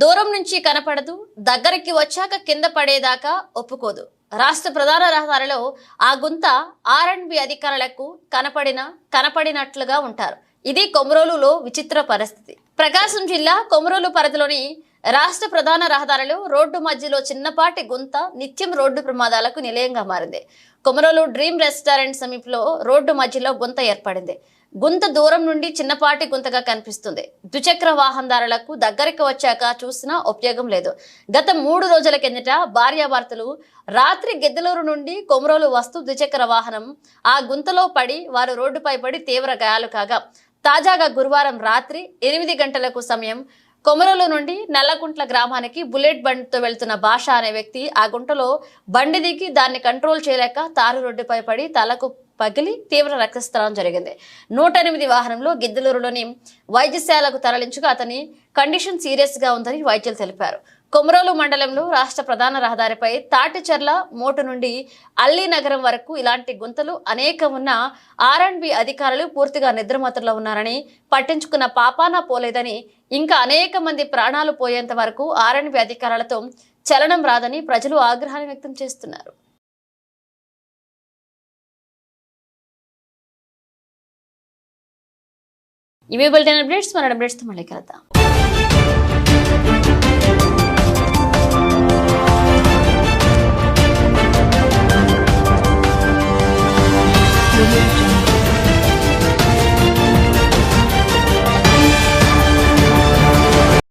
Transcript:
దూరం నుంచి కనపడదు దగ్గరికి వచ్చాక కింద పడేదాకా ఒప్పుకోదు. రాష్ట్ర ప్రధాన రహదారిలో ఆ గుంత ఆర్ అండ్ బి అధికారులకు కనపడిన కనపడినట్లుగా ఉంటారు. ఇది కొమరోలులో విచిత్ర పరిస్థితి. ప్రకాశం జిల్లా కొమరోలు పరిధిలోని రాష్ట్ర ప్రధాన రహదారిలో రోడ్డు మధ్యలో చిన్నపాటి గుంత నిత్యం రోడ్డు ప్రమాదాలకు నిలయంగా మారింది. కొమరోలు డ్రీమ్ రెస్టారెంట్ సమీపంలో రోడ్డు మధ్యలో గుంత ఏర్పడింది. గుంత దూరం నుండి చిన్నపాటి గుంతగా కనిపిస్తుంది. ద్విచక్ర వాహనదారులకు దగ్గరికి వచ్చాక చూసినా ఉపయోగం లేదు. గత మూడు రోజుల కిందట భార్యాభర్తలు రాత్రి గిద్దలూరు నుండి కొమరోలు వస్తూ ద్విచక్ర వాహనం ఆ గుంతలో పడి వారు రోడ్డుపై పడి తీవ్ర గాయాలు కాగా తాజాగా గురువారం రాత్రి ఎనిమిది గంటలకు సమయం కొమరలో నుండి నల్లగుంట్ల గ్రామానికి బుల్లెట్ బండితో వెళ్తున్న భాష అనే వ్యక్తి ఆ గుంటలో బండి దిగి దాన్ని కంట్రోల్ చేయలేక తారు రోడ్డుపై పడి తలకు పగిలి తీవ్ర రక్తస్రావం జరిగింది. నూట ఎనిమిది వాహనంలో గిద్దలూరులోని వైద్యశాలకు తరలించగా అతని కండిషన్ సీరియస్గా ఉందని వైద్యులు తెలిపారు. కొమరోలు మండలంలో రాష్ట్ర ప్రధాన రహదారిపై తాటిచెర్ల మోటు నుండి అల్లీ నగరం వరకు ఇలాంటి గుంతలు అనేకం ఉన్న ఆర్ అండ్ బి అధికారులు పూర్తిగా నిద్రమత్తులో ఉన్నారని పట్టించుకున్న పాపాన పోలేదని ఇంకా అనేక మంది ప్రాణాలు పోయేంత వరకు ఆర్ఎన్బి అధికారాలతో చలనం రాదని ప్రజలు ఆగ్రహాన్ని వ్యక్తం చేస్తున్నారు. ఇవి బులెటిన్ అప్డేట్స్. మన మళ్ళీ